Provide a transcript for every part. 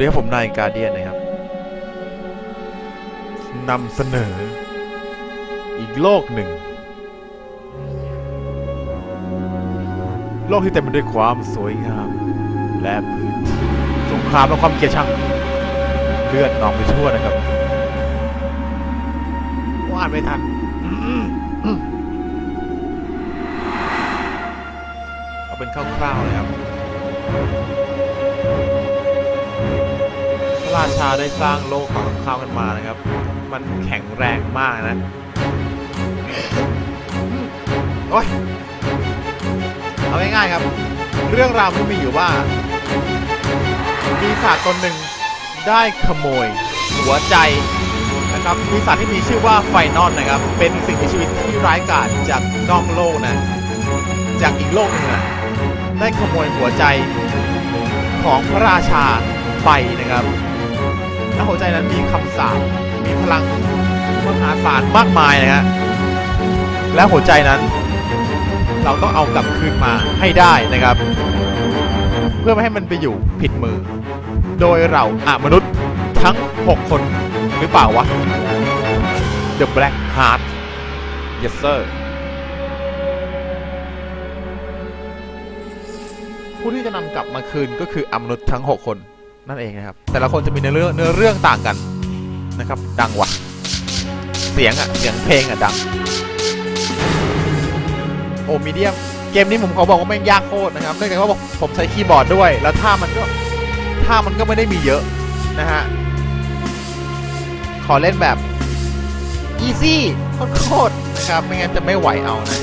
ดีครับผมนายการเดียนนะครับนำเสนอ อีกโลกหนึ่ง โลกที่เต็มไปด้วยความสวยงาม และพื้นที่สงครามและความเกลียดชังเลือดนองไปทั่วนะครับว่าอ่านไม่ทันเอาเป็นคร่าวๆเลยครับพ ระราชาได้สร้างโลกของข้าวกันมานะครับ มันแข็งแรงมากนะ โอ้ย เอาง่ายๆครับ เรื่องราวมันมีอยู่ว่ามีศาสตร์ตนหนึ่งได้ขโมย หัวใจนะครับมีสัตว์ที่มีชื่อว่าไฟนอลนะครับ เป็นสิ่งมีชีวิตที่ร้ายกาจจากนอกโลกนะ จากอีกโลกหนึ่งนะได้ขโมยหัวใจของพระราชาไปนะครับ และหัวใจนั้นมีคำสาปมีพลังมหาศาลมากมายนะฮะและหัวใจนั้น เราต้องเอากลับคืนมาให้ได้นะครับ เพื่อไม่ให้มันไปอยู่ผิดมือ โดยเราอะมนุษย์ทั้ง 6 คนหรือเปล่าวะ The Black Heart Yes sir ผู้ที่จะนำกลับมาคืนก็คืออมนุษย์ทั้ง 6 คน นั่นเองนะครับ แต่ละคนจะมีเนื้อเรื่องเนื้อเรื่องต่างกันนะครับ ดังว่ะเสียงอะเสียงเพลงอะดัง โอ้มีเดียมเกมนี้ผมขอบอกว่าแม่งยากโคตรนะครับเนื่องจากว่าผมใช้คีย์บอร์ดด้วย แล้วท่ามันก็ท่ามันก็ไม่ได้มีเยอะนะฮะขอเล่นแบบ easy โคตรนะครับไม่งั้นจะไม่ไหวเอานะ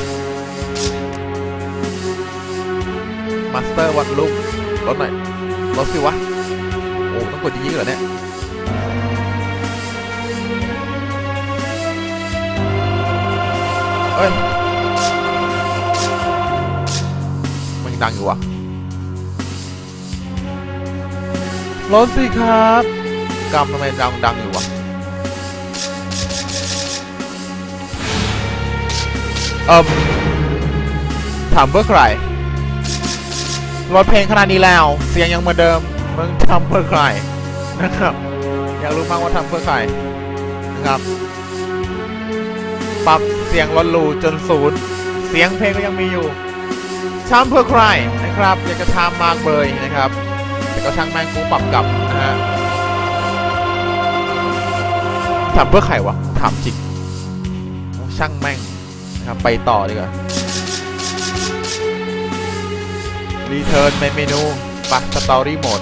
มาสเตอร์วัดลูกลดหน่อยลดสิวะ ต้องกดยิงๆเหรอเนี่ยเอ้ยมันยังดังอยู่วะลดสิครับกำทำไมดังดังอยู่วะเอิมถามเพื่อใครลดเพลงขนาดนี้แล้ว เสียงยังเหมือนเดิม มึงทำเพื่อใครนะครับ อยากรู้มากว่าทำเพื่อใครนะครับ ปรับเสียงลดรูจนศูนย์เสียงเพลงก็ยังมีอยู่ทำเพื่อใครนะครับ อยากจะทำมากเลยนะครับ แต่ก็ช่างแม่งกูปรับกลับนะฮะทำเพื่อใครวะถามจริงช่างแม่งนะครับไปต่อดีกว่ารีเทิร์นเมนูปักสตอรี่โหมด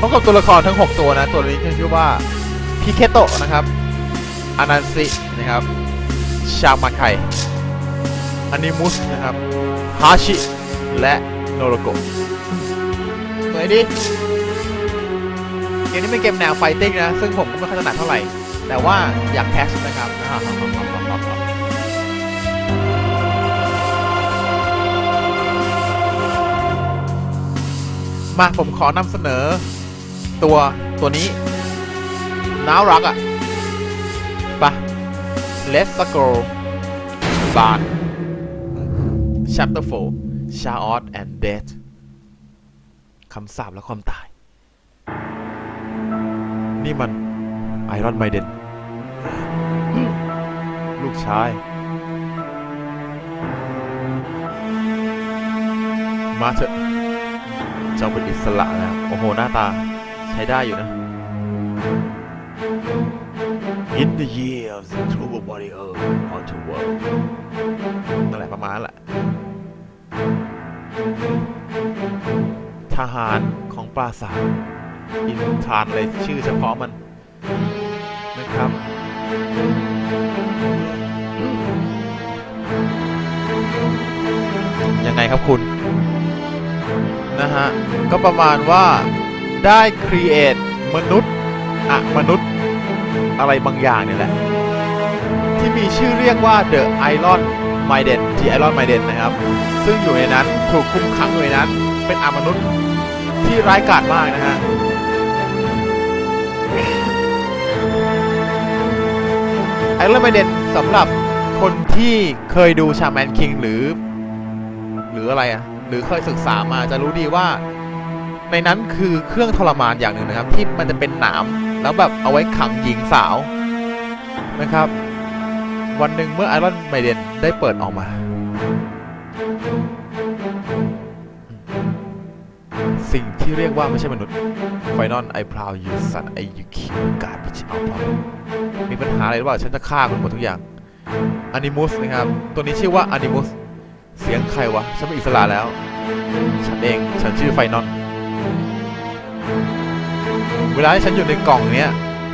พบกับตัวละครทั้ง 6 ตัวนะ ตัวนี้ชื่อว่าพิเคโตะนะครับอานันซินะครับ ชามาไคอานิมุสนะครับฮาชิ และโนโรโกะตัวไหนดีเกมนี้เป็นเกมแนวไฟติ้งนะ ซึ่งผมก็ไม่ค่อยถนัดเท่าไหร่ แต่ว่าอยากแคสนะครับมาผมขอนำเสนอ ตัวตัวนี้น่ารักอะ่ะปะ Let's go Barn Chapter 4 Chaos and Death คำสาปและความตาย นี่มันไอรอนไมเดนลูกชาย มาเถอะเจ้าเป็นอิสระแล้ว โอ้โห หน้าตา ใช้ได้อยู่นะ In the year of the true warrior on the world นั่นแหละประมาณแหละ ทหารของปราสาทอินทานเลยชื่อเฉพาะมัน นะครับยังไงครับคุณ นะฮะ ก็ประมาณว่า ได้ create มนุษย์อะมนุษย์อะไรบางอย่างนี่แหละ ที่มีชื่อเรียกว่า The Iron Maiden The Iron Maiden นะครับ ซึ่งอยู่ในนั้นถูกคุมขังอยู่ในนั้น เป็นอมนุษย์ที่ร้ายกาจมากนะฮะไอรอนไมเดนสำหรับคนที่เคยดูชาแมนคิงหรือ หรืออะไรอะหรือเคยศึกษามาจะรู้ดีว่า ในนั้นคือเครื่องทรมานอย่างหนึ่งนะครับ ที่มันจะเป็นหนามแล้วแบบเอาไว้ขังหญิงสาวนะครับ วันหนึ่งเมื่อไอรอนไมเดนได้เปิดออกมา สิ่งที่เรียกว่าไม่ใช่มนุษย์ Final I proud you son I you kill garbage out of มีปัญหาอะไรหรือเปล่าฉันจะฆ่าคุณหมดทุกอย่าง Animus นะครับ ตัวนี้ชื่อว่า Animus เสียงใครวะ ฉันเป็นอิสระแล้ว ฉันเอง ฉันชื่อไฟนอน เวลาที่ฉันอยู่ในกล่องเนี้ย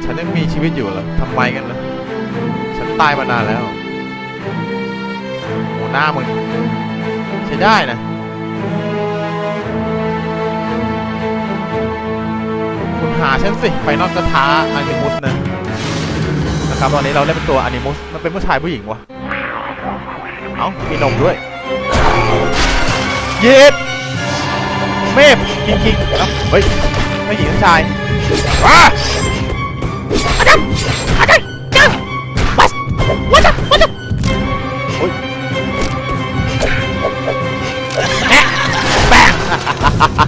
ฉันยังมีชีวิตอยู่เหรอทำไมกันล่ะฉันตายมานานแล้วโหหน้ามึงใช้ได้นะคุณหาฉันสิไฟนอลจะทาอานิมุสนะนะครับตอนนี้เราเล่นเป็นตัวอานิมุส มันเป็นผู้ชายผู้หญิงวะ เอ้า มีนมด้วย เย็ดเมฟคิงคิงเอ้าเฮ้ยไม่หญิงทั้งชาย ว้าอาจารย์อาจารย์จ้าบัสวัดวัดโอ้ยแอะแบง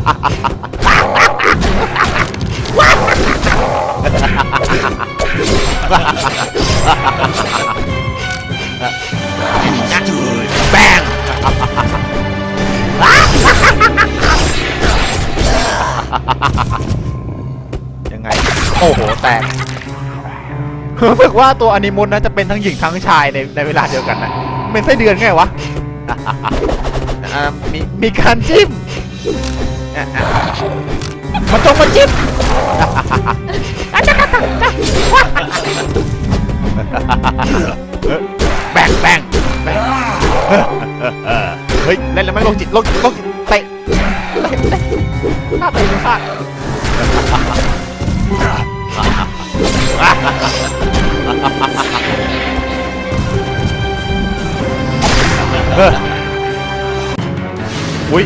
แบงยังไง โอ้โห แตก รู้สึกว่าตัวอนิมุนนะจะเป็นทั้งหญิงทั้งชายในในเวลาเดียวกันนะมันเป็นไส้เดือนไงวะอ่ามีมีการจิ้มอะอะมันต้องมาจิ้มเออแบ่งแบ่งแบ่งเฮ้ยเล่นแล้วไม่งโรคจิตโรคจิตโรคจิตเตะเตะเตะฆ่าเตะไม่ฆ่า เอออุ้ย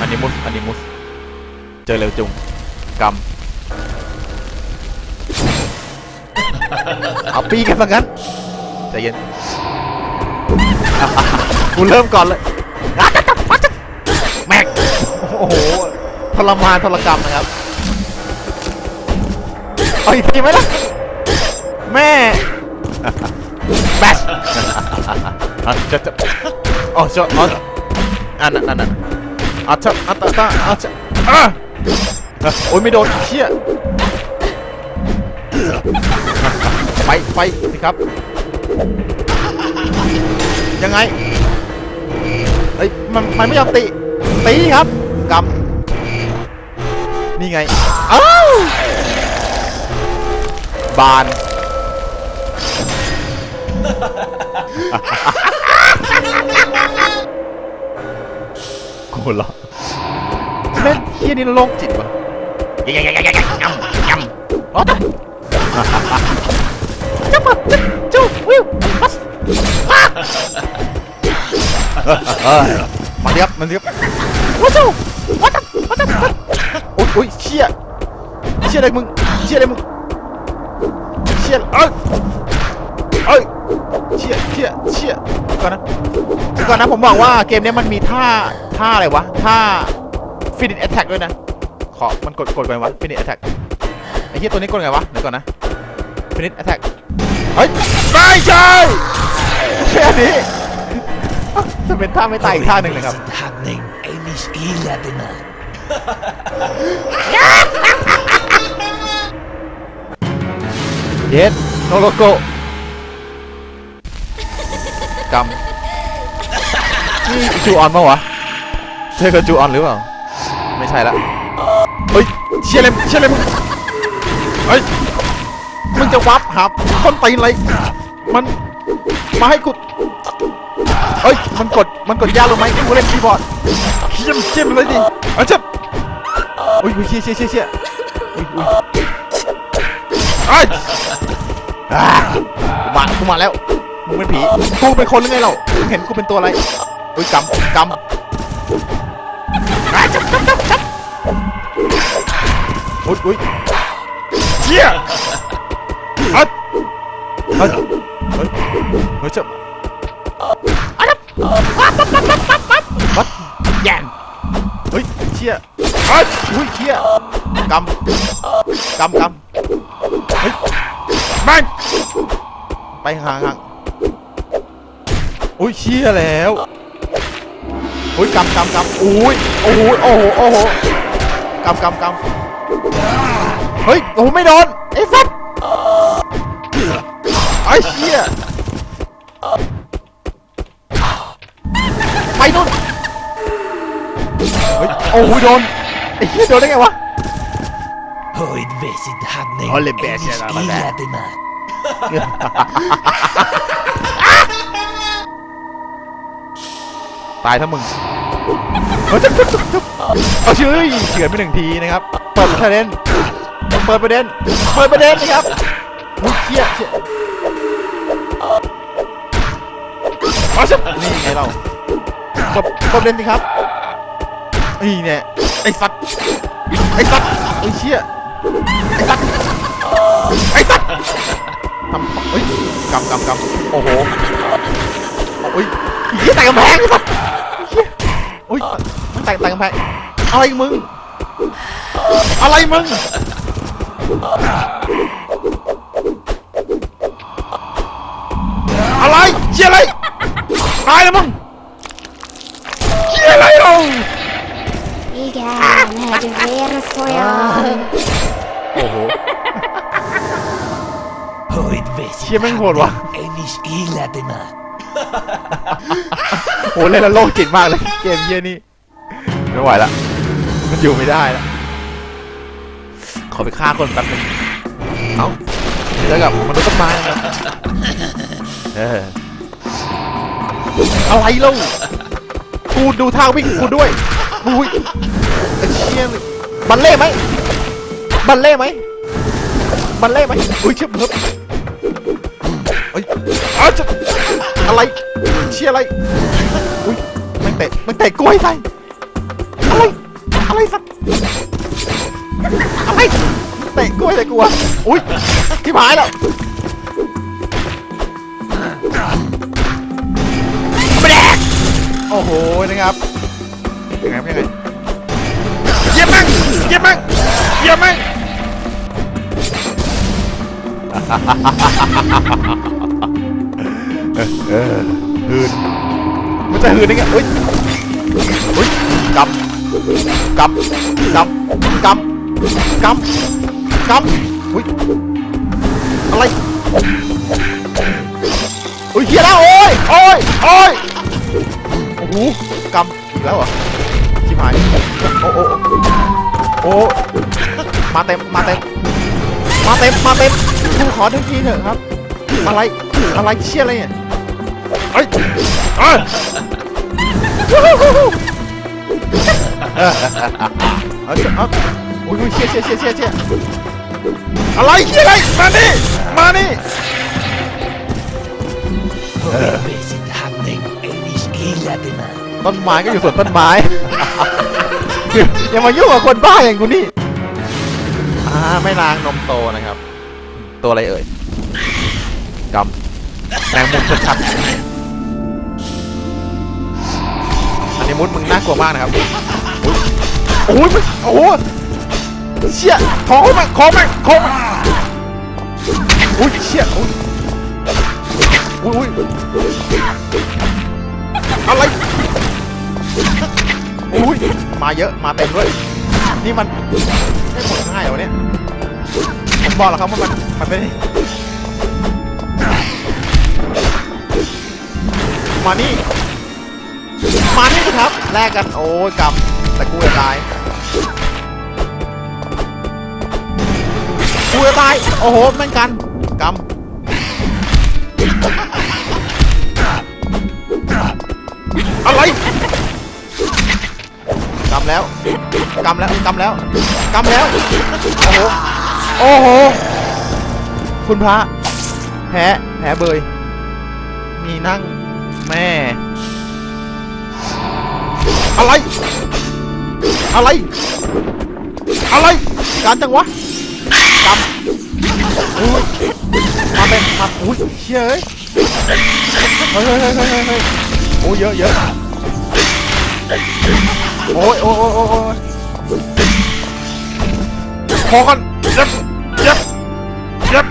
อันนี้มุสอันนี้มุสเจอเร็วจุงกำเอาปีกันซะงั้นใจเย็นกูเริ่มก่อนเลยแม็กโอ้โหทรมานทรกรรมนะครับเอาอีกทีไหมล่ะ แม่แบชอะจะจะอ๋อจะอ๋ออันนั้นอันนั้นอะจะอะตะตะอะจะอะอะโอ้ยไม่โดนเชี่ยไปไปสิครับ ยังไงเอ้ยมันมันไม่ยอมตีตีครับกำนี่ไงอ้าวบาน กูเหรอเล่นเฮียนี่โลกจิตวะยำยำยำยำยำยำอ๋อจ้ะจะปัดจะจูวิวมัสมาเรียบมาเรียบว้าจูว้าจ้ะว้าจ้ะโอ้ยโอ้ยเชี่ยเชี่ยอะไรมึงเชี่ยอะไรมึงเชี่ยเอ้ยเอ้ย เชี่ยเชี่ยเชี่ยเดี๋ยวก่อนนะเดี๋ยวก่อนนะผมบอกว่าเกมเนี้ยมันมีท่าท่าอะไรวะท่าฟินิชแอตแทกด้วยนะ ขอมันกดกดไปวะฟินิชแอตแทกไอ้เหี้ยตัวนี้กดไงวะเดี๋ยวก่อนนะฟินิชแอตแทกเฮ้ยไม่ใช่แค่นี้จะเป็นท่าไม่ตายอีกท่าหนึ่งเลยครับ isn't happening. Amy's 11. เยสโนโลโก กำนี่จูออนปะวะใช่กับจูออนหรือเปล่า ไม่ใช่ละเฮ้ยเชี่ยเลยเชี่ยเลยมึงเฮ้ยมึงจะวับหาคนตีนอะไรมันมาให้กูเฮ้ยมันกดมันกดยากลงไหมกูเล่นคีย์บอร์ดเชี่ยมเชี่ยมเลยดิเอ้ยเจ็บอุ้ยอุ้ยเชี่ยเชี่ยเชี่ยเชี่ยอุ้ยอุ้ยเอ้ยอ่ากูมากูมาแล้ว มึงเป็นผีกูเป็นคนหรือไงเรามึงเห็นกูเป็นตัวอะไรอุ้ยกำกำอ่าจับจับจับจับอุ้ยอุ้ยเชี่ยเฮ้ยเฮ้ยเฮ้ยเฮ้ยจับอะจับปั๊บปั๊บปั๊บปั๊บปั๊บปั๊บแย่งเฮ้ยเชี่ยเฮ้ยอุ้ยเชี่ยกำกำกำเฮ้ยแม่งไปห่างห่างอุ้ยเชี่ยแล้วอุ้ยกำกำกำอุ้ยโอ้โหโอ้โหโอ้โหกำกำกำเฮ้ยโอ้โหไม่โดนไอ้สัสไอ้เชี่ยไปนู่นเฮ้ยโอ้โหโดนไอ้เชี่ยโดนได้ไงวะ Hooid vesit hanning. Håller bäst, jävlar, vad det är. Illa mat. ตายทั้งมึงเอาชื่อเฉือนไปหนึ่งทีนะครับ เปิดประเด็น เปิดประเด็น เปิดประเด็นนะครับมุเชี่ยเชี่ยเอาชิบนี่ไงเราเปิดเปิดประเด็นสิครับนี่เนี่ยไอ้สัตว์ไอ้สัตว์ไอ้เชี่ยไอ้สัตว์ไอ้สัตว์ทำเฮ้ยกำกำกำโอ้โหโอ้ยเหี้ยแต่กำแพงไอ้สัตว์ อ้ยมันแต่แต่กำแพงอะไรมึง อะไรมึง อะไรเชี่ยอะไร ตายแล้วมึงเชี่ยอะไรเรา Igen, är du redo får jag... โอ้โห Hooid vesit Sia men hård, va? Ennis illa mat. โหเล่นแล้วโลกจิตมากเลย เกมเยี่ยนี่ไม่ไหวละมันอยู่ไม่ได้ละขอไปฆ่าคนแป๊บนึงเอ้าเจอกับมันต้นไม้นะครับเอออะไรเล่ากูดูทางวิ่งกูด้วยอุ้ยไอ้เชี่ยนบัลเล่ไหมบัลเล่ไหมบัลเล่ไหมอุ้ยเชี่ยเพิ่มเอ้ยอ้าวจะ อะไรเชี่ยอะไรอุ้ยมันเตะมันเตะกล้วยใส่อะไรอะไรสักอะไรเตะกล้วยใส่กูอะอุ้ยที่หายแล้วไม่แดกโอ้โหนะครับยังไงยังไงเยี่ยมมากเยี่ยมมากเยี่ยมมาก เออหืนมันจะหืนได้ไงเฮ้ยเฮ้ยกำกำกำกำกำกำเฮ้ยอะไรเฮ้ยเฮียแล้วโอ้ยโอ้ยโอ้ยโอ้โหกำอีกแล้วเหรอชิบหายโอ้โอ้โอ้มาเต็มมาเต็มมาเต็มมาเต็มกูขอทุกทีเถอะครับอะไรอะไรเชี่ยอะไรเนี่ย เฮ้ยเอ้ยเอาเถอะเอาโอ้ยเชี่ยเชี่ยเชี่ยเชี่ยเชี่ยอะไรเชี่ยอะไร มานี่ มานี่ Hooid vesit hanning. Ennis illa mat. ต้นไม้ก็อยู่ส่วนต้นไม้ อย่ามายุ่งกับคนบ้าอย่างกูนี่อ่าไม่นางนมโตนะครับ ตัวอะไรเอ่ยกำแมงมุมชัดๆ มุดมึงน่ากลัวมากนะครับโอ้ยโอ้โหเชี่ยของมันขอมันขอมันอุ้ยเชี่ยโอ้ยอุ้ยอุ้ยอะไรอุ้ยมาเยอะมาเต็มด้วยนี่มันไม่ผลง่ายเหรอเนี่ยผมบอกแล้วครับว่ามันมันไม่มานี่ มานี่สิครับแลกกันโอ้ยกำแต่กูจะตายกูจะตายโอ้โหแม่งกันกำอะไรกำแล้วกำแล้วกำแล้วกำแล้วโอ้โหโอ้โหคุณพระแพ้แพ้เบยมีนั่งแม่ อะไร อะไร อะไร การจังวะกำอุ้ยมาเป็นมาอุ้ยเชี่ยเอ้ยเฮ้ยเฮ้ยเฮ้ยเฮ้ยเฮ้ยเฮ้ยโอ้ยเยอะเยอะโอ้ยโอ้ยโอ้ยโอ้ยพอกันเย็บเย็บเย็บ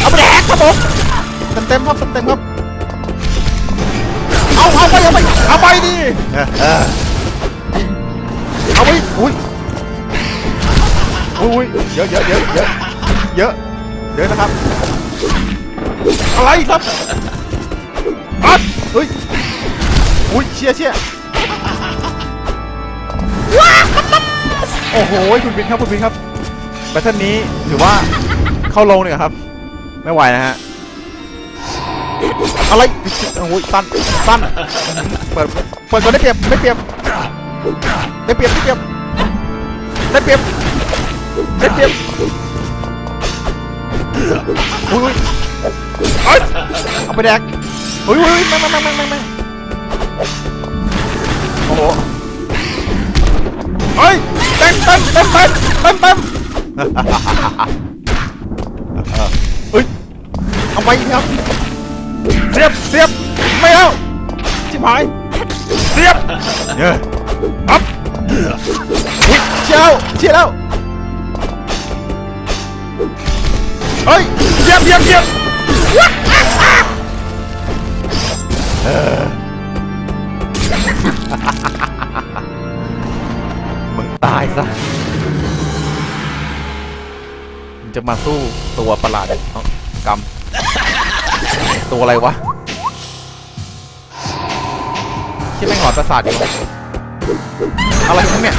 เอาไปแดกครับผมเต็มเต็มครับเต็มเต็มครับ เอาเอาไปเอาไปเอาไปดิเออเออเอาไปอุ้ยอุ้ยเยอะเยอะเยอะเยอะเยอะเยอะนะครับ อะไรครับอัดเฮ้ยอุ้ยเชี่ยเชี่ยโอ้โหคุณบินครับคุณบินครับแบทเทิลนี้ถือว่าเข้าลงเนี่ยครับ ไม่ไหวนะฮะ อะไรโอ้ยสั้นสั้นเปิดเปิดก่อนได้เปรียบได้เปรียบได้เปรียบได้เปรียบได้เปรียบได้เปรียบอุ้ยอุ้ยเอ้ยเอาไปแดกอุ้ยอุ้ยม่ไม่ไม่ไม่ไม่ไม่โอ้โหเฮ้ยเต็มเต็มเต็มเต็มเต็มเต็มเฮ้ยเอาไปครับ เสียบเสียบไม่เอาชิบหายเสียบเนี่ยอัพเชียวเชียวแล้วเฮ้ยเสียบเสียบเสียบมึงตายซะจะมาสู้ตัวประหลาดเนี่ยเอ้ากำ ตัวอะไรวะที่แม่งหลอนประสาทอยู่อะไรของเนี่ย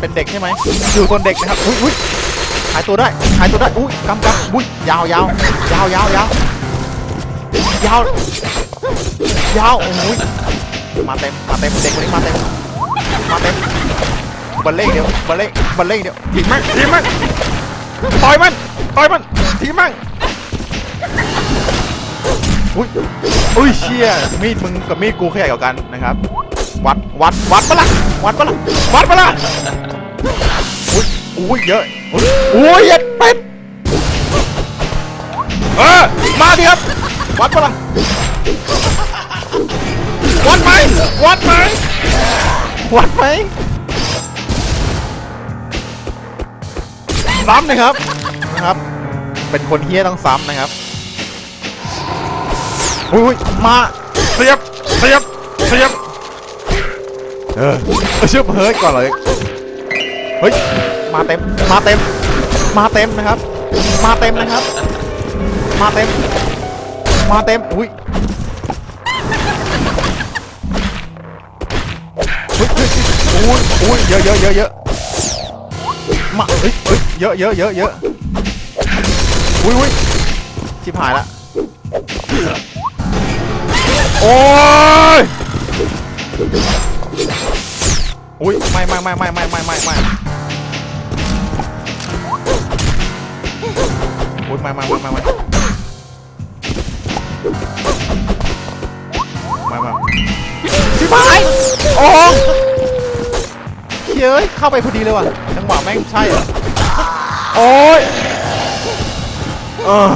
เป็นเด็กใช่ไหมอยู่คนเด็กนะครับอุ้ยอุ้ยหายตัวได้หายตัวได้อุ้ยกำกำอุ้ยยาวยาวยาวยาวยาวยาวยาวโอ้ยมาเต็มมาเต็มเด็กคนนี้มาเต็มมาเต็มบัลเล่เดียวบัลเล่บัลเล่เดียวทีมั่งทีมั่งต่อยมันต่อยมันทีมั่ง อุ้ยอุ้ยเชี่ยมีดมึงกับมีดกูขยายกว่ากันนะครับ วัดวัดวัดปะละวัดปะละวัดปะละอุ้ยอุ้ยเยอะอุ้ยอุ้ยเย็ดเป็ดเออมาดิครับ วัดปะละวัดไหมวัดไหมวัดไหมซ้ำนะครับนะครับ เป็นคนเฮี้ยต้องซ้ำนะครับ อุ้ยมาเสียบเสียบเสียบเออเชื่อเฮ้ยก่อนเลยเฮ้ยมาเต็มมาเต็ม มาเต็มนะครับ มาเต็มนะครับ มาเต็ม มาเต็มอุ้ยเฮ้ยเฮ้อุ้ยอุ้ยเยอะเยอะเยอะเยอะมาเฮ้ยเฮ้ยเยอะเยอะเยอะเยอะอุ้ยอุ้ยชิบหายละ โอ้ยอุ้ยไม่ไม่ไม่ไม่ไม่ไม่ไม่ไม่อุ้ยไม่ไม่ไม่ไม่ไม่ไม่ไม่ชิบหายโอ้งเฮ้ยเข้าไปพอดีเลยว่ะจังหวะแม่งใช่เหรอโอ้ยเออ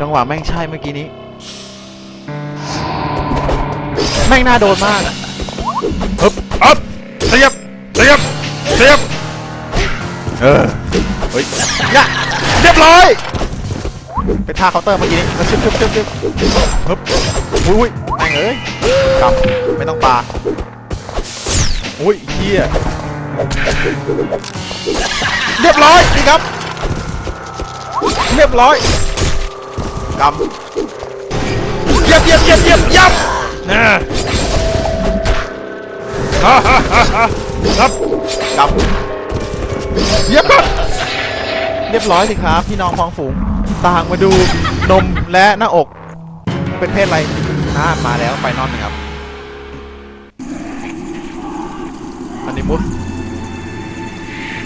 จังหวะแม่งใช่เมื่อกี้นี้ แม่งน่าโดนมากฮึบอัพเสียบเสียบเสียบเออเฮ้ยยะเรียบร้อยไปท่าเคาน์เตอร์เมื่อกี้นี้แล้วชึบชึบชึบชึบฮึบอุ้ยแม่งเอ้ยกำไม่ต้องปาอุ้ยเฮียเรียบร้อยนี่ครับ เรียบร้อย กำเยียบเยียบเยียบเยียบยับนะฮ่าฮ่าฮ่าฮ่าครับกำเยียบครับเรียบร้อยสิครับพี่น้องพ้องฝูงต่างมาดูนมและหน้าอก เป็นเพศอะไรน่ามาแล้วไฟนอลนะครับอันนี้มุส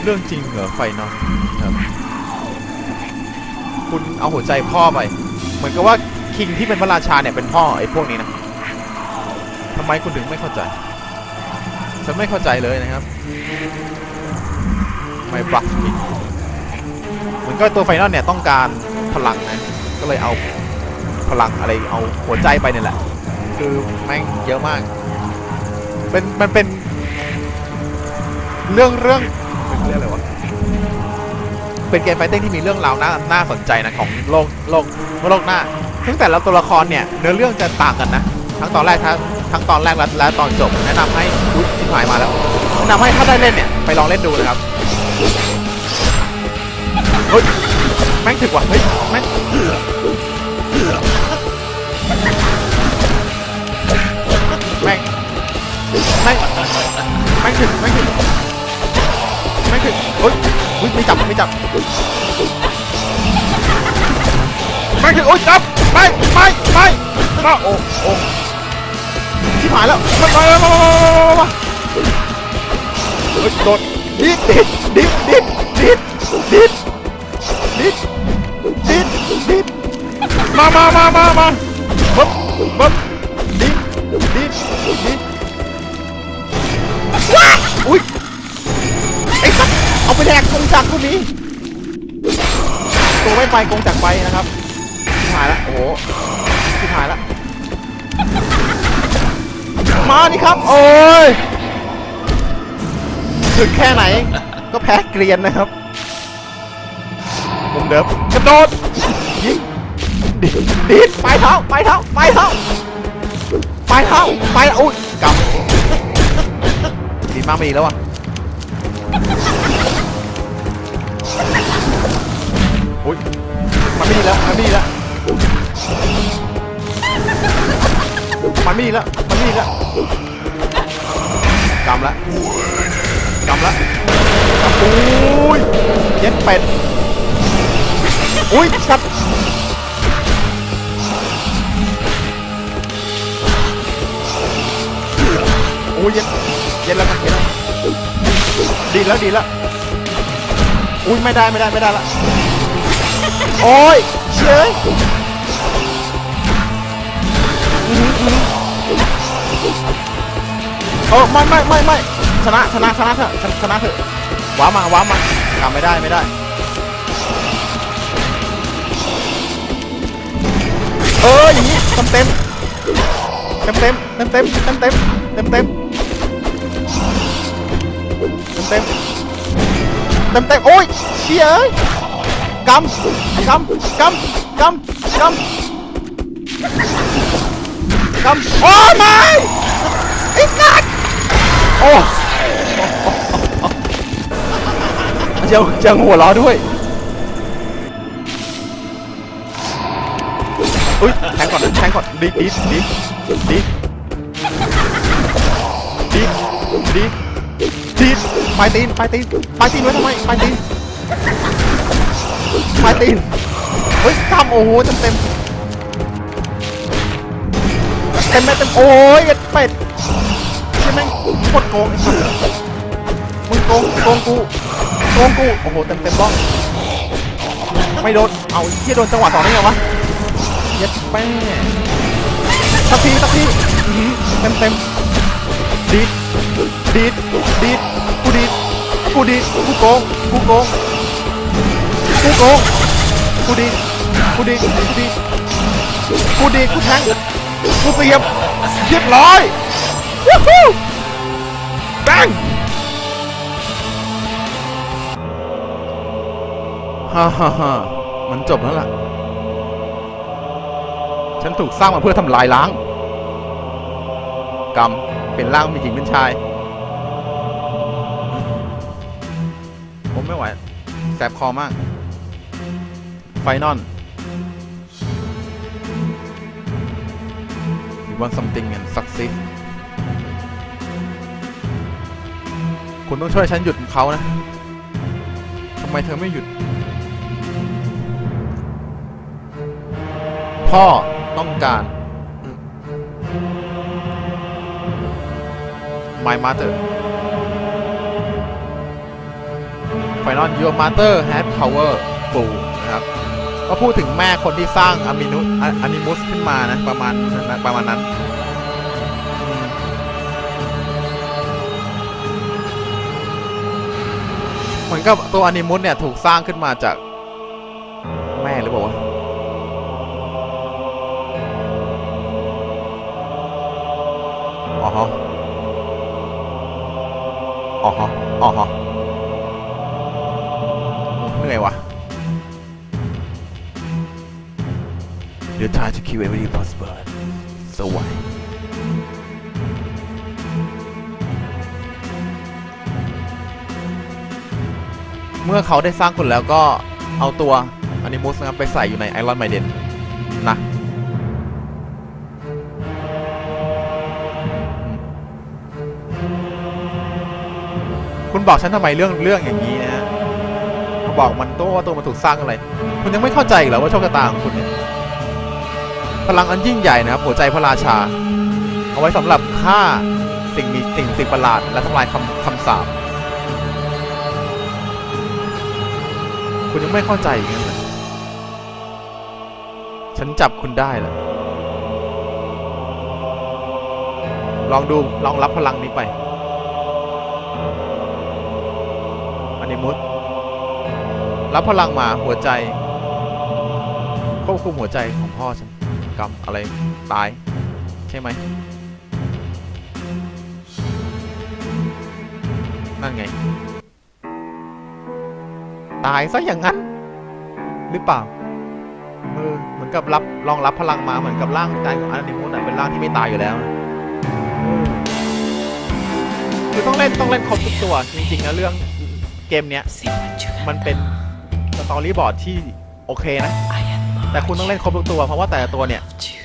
เรื่องจริงเหรอไฟนอลครับคุณเอาหัวใจพ่อไป เหมือนกับว่าคิงที่เป็นพระราชาเนี่ยเป็นพ่อไอ้พวกนี้นะทำไมคุณถึงไม่เข้าใจฉันไม่เข้าใจเลยนะครับไม่บลักคิงเหมือนก็ตัวไฟนอลเนี่ยต้องการพลังนะก็เลยเอาพลังอะไรเอาหัวใจไปเนี่ยแหละ คือแม่งเยอะมากเป็นมันเป็น เรื่องเรื่อง เป็นเกมไฟติ้งที่มีเรื่องราวน่าน่าสนใจนะของโลกโลกโลกหน้าซึ่งแต่ละตัวละครเนี่ยเนื้อเรื่องจะต่างกันนะ ทั้งตอนแรกทั้งทั้งตอนแรกและและตอนจบแนะนำให้อุ้ยที่หายมาแล้วแนะนำให้ถ้าได้เล่นเนี่ยไปลองเล่นดูนะครับเฮ้ยแม่งถึกว่ะเฮ้ยแม่ง จับไม่จับแม่งถึกโอ๊ยจับไม่ไม่ไม่มาโอ้โอ้ชิบหายแล้วมามามามามามามาเฮ้ยโดนดิดดิดดิดดิดดิดดิดดิดดิดดิดมามามามามาบึ๊บบึ๊บ กกงจักรพวกนี้ตัวไม่ไปกงจักรไปนะครับชิบหายแล้วโอ้โหชิบหายแล้วมาดิครับ โอ้ยถึงแค่ไหน ก็แพ้เกรียนนะครับมุมเดิมกระโดดยิงดิดดิดปเท้าไปเท้าไปเท้าไปเท้าไปลายอุ้ยกำดีมากมีแล้วอะ อุ้ยมันไม่ดีแล้วมันไม่ดีแล้วมันไม่ดีแล้วมันไม่ดีแล้วกำละกำละกำอุ้ยเย็ดเป็ดอุ้ยชัดอุ้ยเย็ดเย็ดแล้วนะเย็ดแล้วดีแล้วดีแล้วอุ้ยไม่ได้ไม่ได้ไม่ได้ละ โอ้ยเชยเออไม่ไม่ไม่ไม่ชนะชนะชนะเถอะชนะเถอะว้ามาว้ามาทำไม่ได้ไม่ได้ เอออย่างนี้เต็มเต็มเต็มเต็มเต็มเต็มเต็มเต็มเต็มเต็มเต็มเต็มเต็มเต็มโอ้ยเชี่ย กำกำกำกำกำกำโอ้ไม่ไอ้สัตว์โอ้ยังยังหัวเราะด้วยอุ้ยแทงก่อนแทงก่อนดิดดิดดิดดิดดิดดิดดิดปตีนปลายตีนปลายตีนไว้ทำไมปลายตีน ปลายตีนเฮ้ยทำโอ้โหเต็มเต็มเต็มเต็มเต็มโอ้ยเอ็ดเป็ดใช่ไหมโคตรโกงไอ้สัสมึงโกงโกงกูโกงกูโอ้โหเต็มเต็มบ้องไม่โดนเอาที่โดนจังหวะต่อได้ไงวะเย็ดแป้สักทีสักทีเต็มเต็มดีดดีดดีดกูดีดกูดีดกูโกงกูโกง กูโกงกูดีกูดีกูดีกูดีกูแทงกูเสียบเรียบร้อยวู้ฮู้แบงฮ่าฮ่าฮ่ามันจบแล้วล่ะ ฉันถูกสร้างมาเพื่อทำลายล้าง กรรม เป็นร่างเป็นหญิงเป็นชายผมไม่ไหว แสบคอมาก ไฟนอลมีวันซัมติงเงินสักซิคุณต้องช่วยฉันหยุดเขานะทำไมเธอไม่หยุด พ่อต้องการ My mother Final your mother has power full ก็พูดถึงแม่คนที่สร้างอามินุอานิมุสขึ้นมานะ ประมาณประมาณนั้นเหมือนกับตัวอนิมุสเนี่ยถูกสร้างขึ้นมาจาก แม่หรือเปล่าวะอ๋อฮะอ๋อฮะอ๋อฮะ You try to kill every possible สวยเมื่อเขาได้สร้างคนแล้วก็เอาตัวอนิมุสนะครับไปใส่อยู่ในไอรอนไมเดนนะคุณบอกฉันทำไมเรื่องเรื่องอย่างนี้นะฮะมาบอกมันตัวว่าตัวมันถูกสร้างอะไร คุณยังไม่เข้าใจเหรอว่าโชคชะตาของคุณ พลังอันยิ่งใหญ่นะครับหัวใจพระราชา เอาไว้สำหรับฆ่าสิ่งมีสิ่งสิ่งประหลาด และทำลายคำคำสาปคุณยังไม่เข้าใจอีกงั้นเหรอฉันจับคุณได้แล้วลองดูลองรับพลังนี้ไปอันิมุตรับพลังมาหัวใจควบคุมหัวใจของพ่อฉัน กำอะไรตาย ใช่ไหมนั่นไง ตายซะอย่างนั้น หรือเปล่าเออเหมือนกับรับลองรับพลังมาเหมือนกับร่างกายของอนิมุตเป็นร่างที่ไม่ตายอยู่แล้วคือต้องเล่นต้องเล่นครบทุกตัว จริงๆนะเรื่องเกมเนี้ยมันเป็นสตอรี่บอร์ดที่โอเคนะ แต่คุณต้องเล่นครบทุกตัว เพราะว่าแต่ละตัวเนี่ย loved you,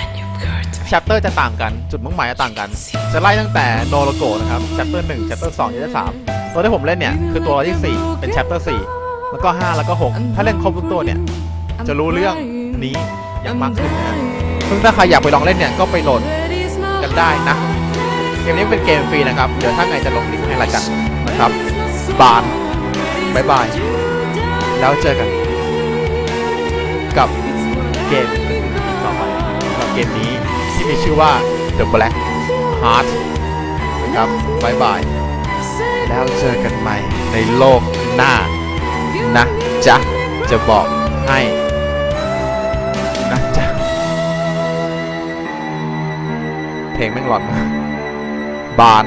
and you've hurt me. แชปเตอร์จะต่างกันจุดมุ่งหมายจะต่างกัน จะไล่ตั้งแต่โนโลโกนะครับแชปเตอร์หนึ่งแชปเตอร์สองแชปเตอร์สามตัวที่ผมเล่นเนี่ยคือตัวที่สี่เป็นแชปเตอร์สี่แล้วก็ห้าแล้วก็หกถ้าเล่นครบทุกตัวเนี่ยจะรู้เรื่องนี้อย่างมากขึ้นนะซึ่งถ้าใครอยากไปลองเล่นเนี่ยก็ไปโหลดกันได้นะเกมนี้เป็นเกมฟรีนะครับเดี๋ยวถ้าไงจะลงลิงก์ให้ละกันนะครับบานบายบายแล้วเจอกัน กับเกมต่อไปกับเกมนี้ที่มีชื่อว่า The Black Heart นะครับบายบาย แล้วเจอกันใหม่ในโลกหน้า นะจ๊ะ จะบอกให้นะจ๊ะ เพลงแม่งหลอนมากบาน